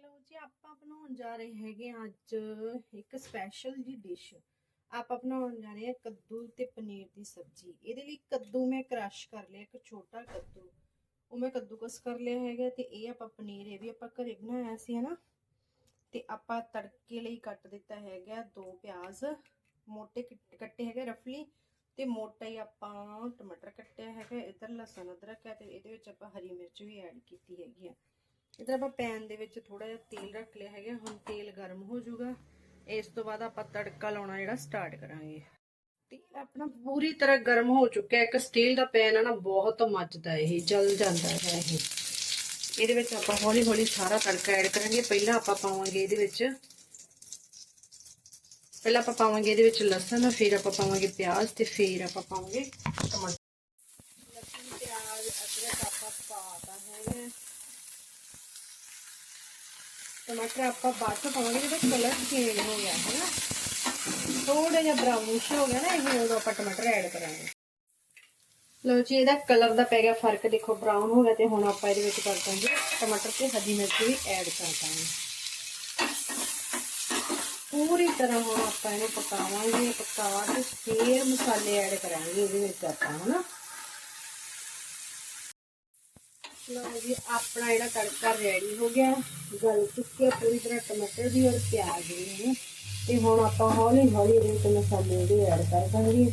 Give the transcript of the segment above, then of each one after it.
ਲਓ ਜੀ, ਆਪਾਂ ਬਣਾਉਣ ਜਾ ਰਹੇ ਹੈਗੇ ਹਾਂ ਅੱਜ ਇੱਕ ਸਪੈਸ਼ਲ ਜੀ ਡਿਸ਼ ਆਪਾਂ ਬਣਾਉਣ ਜਾ ਰਹੇ ਹਾਂ ਕੱਦੂ ਤੇ ਪਨੀਰ ਦੀ ਸਬਜ਼ੀ। ਇਹਦੇ ਲਈ ਕੱਦੂ ਮੈਂ ਕ੍ਰਸ਼ ਕਰ ਲਿਆ, ਇੱਕ ਛੋਟਾ ਕੱਦੂ। ਉਹ ਮੈਂ ਕੱਦੂਕਸ ਕਰ ਲਿਆ ਹੈਗਾ ਤੇ ਇਹ ਆਪਾਂ ਪਨੀਰ, ਇਹ ਵੀ ਆਪਾਂ ਘਰੇ ਬਣਾਇਆ ਸੀ, ਹਨਾ? ਤੇ ਆਪਾਂ ਤੜਕੇ ਲਈ ਕੱਟ ਦਿੱਤਾ ਹੈਗਾ ਦੋ ਪਿਆਜ਼, ਮੋਟੇ ਕੱਟ- ਕੱਟੇ ਹੈਗੇ ਰਫਲੀ ਤੇ ਮੋਟਾ ਹੀ ਆਪਾਂ ਟਮਾਟਰ ਕੱਟਿਆ ਹੈਗਾ, ਇਧਰ ਲਸਣ ਅਦਰਕ ਹੈ ਤੇ ਇਹਦੇ ਵਿੱਚ ਆਪਾਂ ਹਰੀ ਮਿਰਚ ਵੀ ਐਡ ਕੀਤੀ ਹੈਗੀ ਆ। ਇਧਰ ਆਪਾਂ ਪੈਨ ਦੇ ਵਿੱਚ ਥੋੜਾ ਜਿਹਾ ਤੇਲ ਰੱਖ ਲਿਆ ਹੈਗਾ, ਹੁਣ ਤੇਲ ਗਰਮ ਹੋ ਜਾਊਗਾ। ਇਸ ਤੋਂ ਬਾਅਦ ਆਪਾਂ ਤੜਕਾ ਲਾਉਣਾ ਜਿਹੜਾ ਸਟਾਰਟ ਕਰਾਂਗੇ। ਤੇਲ ਆਪਣਾ ਪੂਰੀ ਤਰ੍ਹਾਂ ਗਰਮ ਹੋ ਚੁੱਕਾ ਇੱਕ ਸਟੀਲ ਦਾ ਪੈਨ ਆ ਨਾ, ਬਹੁਤ ਮੱਚਦਾ ਇਹ, ਜਲ ਜਾਂਦਾ ਹੈ ਇਹ। ਇਹਦੇ ਵਿੱਚ ਆਪਾਂ ਹੌਲੀ ਹੌਲੀ ਸਾਰਾ ਤੜਕਾ ਐਡ ਕਰਾਂਗੇ। ਪਹਿਲਾਂ ਆਪਾਂ ਪਾਵਾਂਗੇ ਇਹਦੇ ਵਿੱਚ, ਪਹਿਲਾਂ ਆਪਾਂ ਪਾਵਾਂਗੇ ਇਹਦੇ ਵਿੱਚ ਲਸਣ, ਫਿਰ ਆਪਾਂ ਪਾਵਾਂਗੇ ਪਿਆਜ਼ ਤੇ ਫਿਰ ਆਪਾਂ ਪਾਵਾਂਗੇ ਟਮਾਟਰ। ਲਸਣ, ਪਿਆਜ਼, ਅਦਰਕ ਆਪਾਂ ਪਾਤਾ ਹੈ ਟਮਾਟਰ ਆਪਾਂ ਬਾਅਦ ਚ ਪਾਵਾਂਗੇ, ਜਦੋਂ ਕਲਰ ਚੇਂਜ ਹੋ ਗਿਆ ਹੈ ਨਾ। ਥੋੜਾ ਜਿਹਾ ਬਰਾਊਨਿਸ਼ ਹੋ ਗਿਆ ਨਾ, ਇਹ ਉਦੋਂ ਆਪਾਂ ਟਮਾਟਰ ਐਡ ਕਰਾਂਗੇ। ਲਓ ਜੀ, ਇਹਦਾ ਕਲਰ ਦਾ ਪੈ ਗਿਆ ਫ਼ਰਕ। ਦੇਖੋ ਬਰਾਊਨ ਹੋ ਗਿਆ ਤੇ ਹੁਣ ਆਪਾਂ ਇਹਦੇ ਵਿੱਚ ਕਰ ਦਾਂਗੇ ਟਮਾਟਰ ਤੇ ਹਰੀ ਮਿਰਚ ਵੀ ਐਡ ਕਰ ਦਾਂਗੇ। ਪੂਰੀ ਤਰ੍ਹਾਂ ਹੁਣ ਆਪਾਂ ਇਹਨੂੰ ਪਕਾਵਾਂਗੇ, ਪਕਾ ਕੇ ਫੇਰ ਮਸਾਲੇ ਐਡ ਕਰਾਂਗੇ ਇਹਦੇ ਵਿੱਚ ਆਪਾਂ, ਹਨਾ। ਲਓ ਜੀ, ਆਪਣਾ ਜਿਹੜਾ ਤੜਕਾ ਰੈਡੀ ਹੋ ਗਿਆ। ਗਲ ਚੁੱਕਿਆ ਪੂਰੀ ਤਰ੍ਹਾਂ ਟਮਾਟਰ ਵੀ ਔਰ ਪਿਆਜ਼ ਵੀ ਹੈ ਤੇ ਹੁਣ ਆਪਾਂ ਹੌਲੀ ਹੌਲੀ ਇਹਦੇ ਵਿੱਚ ਮਸਾਲੇ ਜਿਹੜੇ ਐਡ ਕਰ ਦਾਂਗੇ।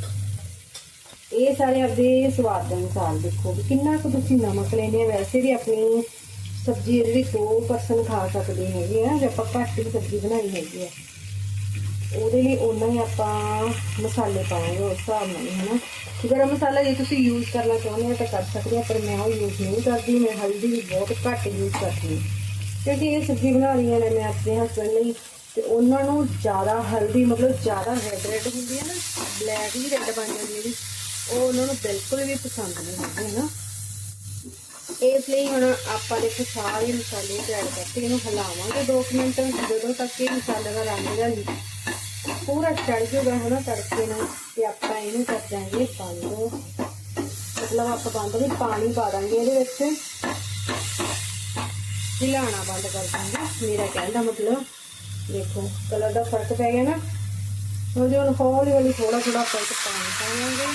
ਇਹ ਸਾਰੇ ਆਪਦੇ ਸਵਾਦ ਦੇ ਅਨੁਸਾਰ ਦੇਖੋ ਵੀ ਕਿੰਨਾ ਕੁ ਤੁਸੀਂ ਨਮਕ ਲੈਣੇ ਆ। ਵੈਸੇ ਵੀ ਆਪਣੀ ਸਬਜ਼ੀ ਜਿਹੜੀ ਦੋ ਪਰਸਨ ਖਾ ਸਕਦੇ ਹੈਗੇ ਆ, ਜੇ ਆਪਾਂ ਘੱਟ ਹੀ ਸਬਜ਼ੀ ਬਣਾਈ ਹੈਗੀ ਆ। ਉਹਦੇ ਲਈ ਉਹਨਾਂ ਹੀ ਆਪਾਂ ਮਸਾਲੇ ਪਾਵਾਂਗੇ ਉਸ ਹਿਸਾਬ ਨਾਲ ਹੈ ਨਾ ਗਰਮ ਮਸਾਲਾ ਜੇ ਤੁਸੀਂ ਯੂਜ਼ ਕਰਨਾ ਚਾਹੁੰਦੇ ਹੋ ਤਾਂ ਕਰ ਸਕਦੇ ਹੋ, ਪਰ ਮੈਂ ਉਹ ਯੂਜ਼ ਨਹੀਂ ਕਰਦੀ, ਮੈਂ ਹਲਦੀ ਵੀ ਬਹੁਤ ਘੱਟ ਯੂਜ਼ ਕਰਦੀ ਹਾਂ। ਕਿਉਂਕਿ ਇਹ ਸਬਜ਼ੀ ਬਣਾ ਰਹੀ ਨੇ ਮੈਂ ਆਪਣੇ ਹਸਬੰਦ ਲਈ, ਤੇ ਉਹਨਾਂ ਨੂੰ ਜ਼ਿਆਦਾ ਹਲਦੀ, ਮਤਲਬ ਜ਼ਿਆਦਾ ਰੈਡ ਰੈਡ ਹੁੰਦੀ ਹੈ ਨਾ ਬਲੈਕ ਵੀ ਰੈਡ ਬਣ ਜਾਂਦੀ ਜਿਹੜੀ ਉਹ ਉਹਨਾਂ ਨੂੰ ਬਿਲਕੁਲ ਵੀ ਪਸੰਦ ਨਹੀਂ ਹੈਗੇ ਨਾ ਇਸ ਲਈ ਹੁਣ ਆਪਾਂ ਦੇਖੋ ਸਾਰੇ ਮਸਾਲੇ ਐਡ ਕਰਕੇ ਇਹਨੂੰ ਹਿਲਾਵਾਂਗੇ 2 ਮਿੰਟ, ਜਦੋਂ ਤੱਕ ਇਹ ਮਸਾਲੇ ਦਾ ਰੰਗ ਜਿਹੜਾ ਪੂਰਾ ਚੜ ਜਾਊਗਾ ਹਨਾ ਤੜਕੇ ਨਾਲ ਤੇ ਆਪਾਂ ਇਹਨੂੰ ਕਰ ਦਾਂਗੇ ਬੰਦ। ਮਤਲਬ ਆਪਾਂ ਬੰਦ ਨਹੀਂ, ਪਾਣੀ ਪਾ ਦਾਂਗੇ ਇਹਦੇ ਵਿੱਚ। ਹਿਲਾਣਾ ਬੰਦ ਕਰ ਦਾਂਗੇ ਮੇਰਾ ਕਹਿੰਦਾ ਮਤਲਬ। ਦੇਖੋ, ਕਲਰ ਦਾ ਫ਼ਰਕ ਪੈ ਗਿਆ ਨਾ। ਹੁਣ ਹੌਲੀ ਹੌਲੀ ਥੋੜਾ ਥੋੜਾ ਆਪਾਂ ਇਹ 'ਚ ਪਾਣੀ ਪਾਵਾਂਗੇ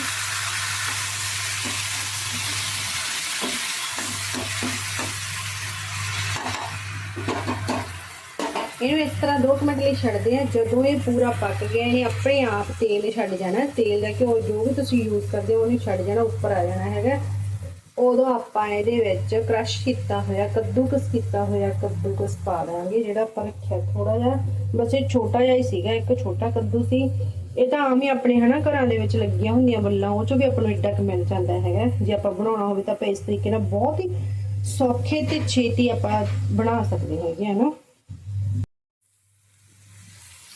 ਇਹਨੂੰ ਇਸ ਤਰ੍ਹਾਂ 2 ਮਿੰਟ ਲਈ ਛੱਡਦੇ ਆ ਜਦੋਂ ਇਹ ਪੂਰਾ ਪੱਕ ਗਿਆ ਇਹਨੇ ਆਪਣੇ ਆਪ ਤੇਲ ਛੱਡ ਜਾਣਾ। ਤੇਲ ਦਾ ਘਿਓ ਜੋ ਵੀ ਤੁਸੀਂ ਯੂਜ਼ ਕਰਦੇ ਹੋ, ਉਹਨੂੰ ਛੱਡ ਜਾਣਾ, ਉੱਪਰ ਆ ਜਾਣਾ ਹੈਗਾ। ਉਦੋਂ ਆਪਾਂ ਇਹਦੇ ਵਿੱਚ ਕ੍ਰਸ਼ ਕੀਤਾ ਹੋਇਆ, ਕੱਦੂਕਸ ਕੀਤਾ ਹੋਇਆ ਕੱਦੂਕਸ ਪਾ ਦਾਂਗੇ, ਜਿਹੜਾ ਆਪਾਂ ਰੱਖਿਆ ਥੋੜਾ ਜਿਹਾ। ਬਸ ਇਹ ਛੋਟਾ ਜਿਹਾ ਹੀ ਸੀਗਾ, ਇੱਕ ਛੋਟਾ ਕੱਦੂ ਸੀ। ਇਹ ਤਾਂ ਆਮ ਹੀ ਆਪਣੇ ਹਨਾ ਘਰਾਂ ਦੇ ਵਿੱਚ ਲੱਗੀਆਂ ਹੁੰਦੀਆਂ ਬੱਲਾਂ, ਉਹ ਚੋਂ ਵੀ ਆਪਾਂ ਨੂੰ ਏਡਾ ਕੁ ਮਿਲ ਜਾਂਦਾ ਹੈਗਾ। ਜੇ ਆਪਾਂ ਬਣਾਉਣਾ ਹੋਵੇ ਤਾਂ ਆਪਾਂ ਇਸ ਤਰੀਕੇ ਨਾਲ ਬਹੁਤ ਹੀ ਸੌਖੇ ਤੇ ਛੇਤੀ ਆਪਾਂ ਬਣਾ ਸਕਦੇ ਹੈਗੇ ਹਨਾ।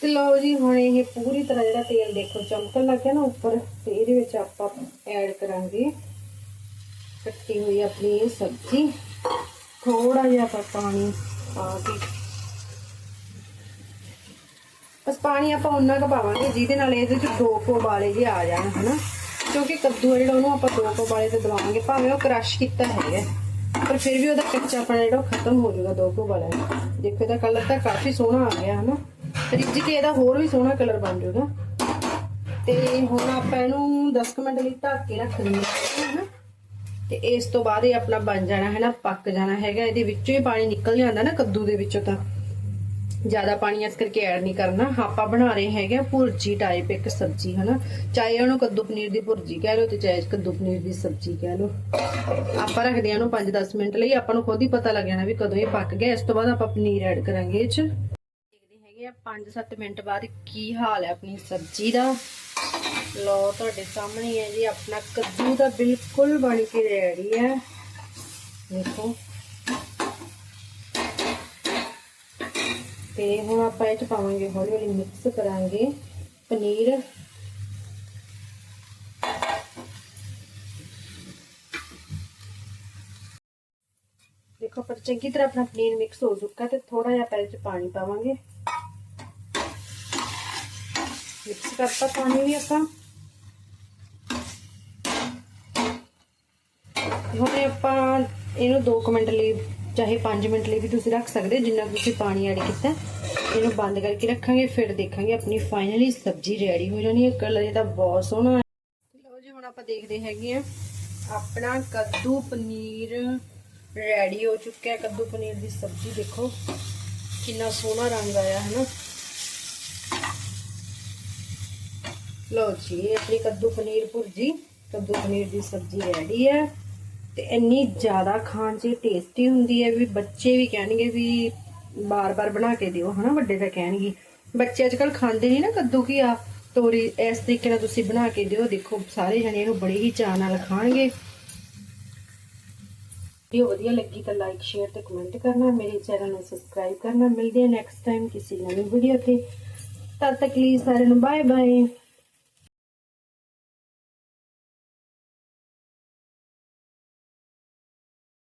ਤੇ ਲਓ ਜੀ, ਹੁਣ ਇਹ ਪੂਰੀ ਤਰ੍ਹਾਂ ਜਿਹੜਾ ਤੇਲ ਦੇਖੋ, ਚਮਕਣ ਲੱਗ ਗਿਆ ਨਾ ਉੱਪਰ, ਤੇ ਇਹਦੇ ਵਿੱਚ ਆਪਾਂ ਐਡ ਕਰਾਂਗੇ। ਕੱਟੀ ਹੋਈ ਆਪਣੀ ਇਹ ਸਬਜ਼ੀ। ਥੋੜਾ ਜਿਹਾ ਆਪਾਂ ਪਾਣੀ ਪਾ ਕੇ। ਬਸ ਪਾਣੀ ਆਪਾਂ ਉਨਾ ਕੁ ਪਾਵਾਂਗੇ, ਜਿਹਦੇ ਨਾਲ ਇਹਦੇ ਵਿੱਚ ਦੋ ਕੁ ਉਬਾਲੇ ਜੇ ਆ ਜਾਣ, ਹਨਾ। ਕਿਉਂਕਿ ਕੱਦੂ ਆ ਜਿਹੜਾ, ਉਹਨੂੰ ਆਪਾਂ ਦੋ ਕੁ ਉਬਾਲੇ ਤੇ ਦਵਾਵਾਂਗੇ। ਭਾਵੇਂ ਉਹ ਕ੍ਰਸ਼ ਕੀਤਾ ਹੈਗਾ, ਪਰ ਫਿਰ ਵੀ ਉਹਦਾ ਕੱਚਾਪਣ ਜਿਹੜਾ ਉਹ ਖਤਮ ਹੋ ਜਾਊਗਾ ਦੋ ਕੁ ਉਬਾਲੇ ਦੇਖੋ, ਇਹਦਾ ਕਲਰ ਤਾਂ ਕਾਫੀ ਸੋਹਣਾ ਆ ਗਿਆ, ਹਨਾ। ਰਿੱਝ ਕੇ ਇਹਦਾ ਹੋਰ ਵੀ ਸੋਹਣਾ ਕਲਰ ਬਣ ਜਾਊਗਾ। ਤੇ ਹੁਣ ਆਪਾਂ ਇਹਨੂੰ 10 ਮਿੰਟ ਲਈ ਢੱਕ ਕੇ ਰੱਖ ਦਿੰਦੇ ਹਾਂ ਹਨਾ? ਤੇ ਇਸ ਤੋਂ ਬਾਅਦ ਇਹ ਆਪਣਾ ਬਣ ਜਾਣਾ ਹੈ ਨਾ, ਪੱਕ ਜਾਣਾ ਹੈਗਾ। ਇਹਦੇ ਵਿੱਚੋਂ ਹੀ ਪਾਣੀ ਨਿਕਲ ਜਾਂਦਾ ਨਾ ਕੱਦੂ ਦੇ ਵਿੱਚੋਂ ਤਾਂ। ਜ਼ਿਆਦਾ ਪਾਣੀ ਇਸ ਕਰਕੇ ਐਡ ਨਹੀਂ ਕਰਨਾ। ਆਪਾਂ ਬਣਾ ਰਹੇ ਹੈਗੇ ਭੁਰਜੀ ਟਾਈਪ ਇੱਕ ਸਬਜ਼ੀ, ਹਨਾ? ਚਾਹੇ ਉਹਨੂੰ ਕੱਦੂ ਪਨੀਰ ਦੀ ਭੁਰਜੀ ਕਹਿ ਲਓ ਤੇ ਚਾਹੇ ਕੱਦੂ ਪਨੀਰ ਦੀ ਸਬਜ਼ੀ ਕਹਿ ਲਓ। ਆਪਾਂ ਰੱਖਦੇ ਹਾਂ ਉਹਨੂੰ 5-10 ਮਿੰਟ ਲਈ। ਆਪਾਂ ਨੂੰ ਖੁਦ ਹੀ ਪਤਾ ਲੱਗ ਜਾਣਾ ਵੀ ਕਦੋਂ ਇਹ ਪੱਕ ਗਿਆ। ਇਸ ਤੋਂ ਬਾਅਦ ਆਪਾਂ ਪਨੀਰ ਐਡ ਕਰਾਂਗੇ ਇਹ ਚ। ਆ 5-7 ਮਿੰਟ ਬਾਅਦ ਕੀ ਹਾਲ ਹੈ ਆਪਣੀ ਸਬਜ਼ੀ ਦਾ? ਲੋ ਤੁਹਾਡੇ ਸਾਹਮਣੇ ਹੈ ਜੀ, ਆਪਣਾ ਕੱਦੂ ਦਾ ਬਿਲਕੁਲ ਬਣ ਕੇ ਰੈਡੀ ਹੈ ਦੇਖੋ। ਤੇ ਹੁਣ ਆਪਾਂ ਇਹ ਚ ਪਾਵਾਂਗੇ ਹੌਲੀ ਹੌਲੀ ਮਿਕਸ ਕਰਾਂਗੇ ਪਨੀਰ। ਦੇਖੋ ਪਰ ਚੰਗੀ ਤਰ੍ਹਾਂ ਆਪਣਾ ਪਨੀਰ ਮਿਕਸ ਹੋ ਚੁੱਕਾ ਤੇ ਥੋੜਾ ਜਿਹਾ ਪਹਿਲੇ ਚ ਪਾਣੀ ਪਾਵਾਂਗੇ। ਮਿਕਸ ਕਰਤਾ ਪਾਣੀ ਵੀ ਆਪਾਂ। ਹੁਣ ਆਪਾਂ ਇਹਨੂੰ 2 ਮਿੰਟ ਲਈ, ਚਾਹੇ 5 ਮਿੰਟ ਲਈ ਵੀ ਤੁਸੀਂ ਰੱਖ ਸਕਦੇ, ਜਿੰਨਾ ਤੁਸੀਂ ਪਾਣੀ ਐਡ ਕੀਤਾ। ਇਹਨੂੰ ਬੰਦ ਕਰਕੇ ਰੱਖਾਂਗੇ, ਫਿਰ ਦੇਖਾਂਗੇ ਆਪਣੀ ਫਾਈਨਲੀ ਸਬਜ਼ੀ ਰੈਡੀ ਹੋ ਜਾਣੀ ਹੈ। ਕਲਰ ਇਹਦਾ ਬਹੁਤ ਸੋਹਣਾ ਲਓ ਜੀ, ਹੁਣ ਆਪਾਂ ਦੇਖਦੇ ਹੈਗੇ ਆ ਆਪਣਾ ਕੱਦੂ ਪਨੀਰ ਰੈਡੀ ਹੋ ਚੁੱਕਿਆ। ਕੱਦੂ ਪਨੀਰ ਦੀ ਸਬਜ਼ੀ ਦੇਖੋ, ਕਿੰਨਾ ਸੋਹਣਾ ਰੰਗ ਆਇਆ, ਹੈ ਨਾ? ਲਓ ਜੀ ਆਪਣੀ ਕੱਦੂ ਪਨੀਰ ਭੁਰਜੀ, ਕੱਦੂ ਪਨੀਰ ਦੀ ਸਬਜ਼ੀ ਰੈਡੀ ਹੈ। ਤੇ ਇੰਨੀ ਜ਼ਿਆਦਾ ਖਾਣ 'ਚ ਟੇਸਟੀ ਹੁੰਦੀ ਹੈ ਵੀ ਬੱਚੇ ਵੀ ਕਹਿਣਗੇ ਵੀ ਬਾਰ-ਬਾਰ ਬਣਾ ਕੇ ਦਿਓ, ਹਨਾ, ਵੱਡੇ ਤਾਂ ਕਹਿਣਗੇ। ਬੱਚੇ ਅੱਜਕੱਲ ਖਾਂਦੇ ਨਹੀਂ ਨਾ ਕੱਦੂ ਕੀ ਆ ਤੋਰੀ, ਇਸ ਤਰੀਕੇ ਨਾਲ ਤੁਸੀਂ ਬਣਾ ਕੇ ਦਿਓ, ਦੇਖੋ ਸਾਰੇ ਜਣੇ ਇਹਨੂੰ ਬੜੇ ਹੀ ਚਾਅ ਨਾਲ ਖਾਣਗੇ। ਵੀਡੀਓ ਵਧੀਆ ਲੱਗੀ ਤਾਂ ਲਾਈਕ ਸ਼ੇਅਰ ਤੇ ਕਮੈਂਟ ਕਰਨਾ, ਮੇਰੇ ਚੈਨਲ ਨੂੰ ਸਬਸਕ੍ਰਾਈਬ ਕਰਨਾ। ਮਿਲਦੇ ਹਾਂ ਨੈਕਸਟ ਟਾਈਮ ਕਿਸੇ ਨਵੀਂ ਵੀਡੀਓ ਤੇ। ਤਦ ਤੱਕ ਲਈ ਸਾਰਿਆਂ ਨੂੰ ਬਾਏ ਬਾਏ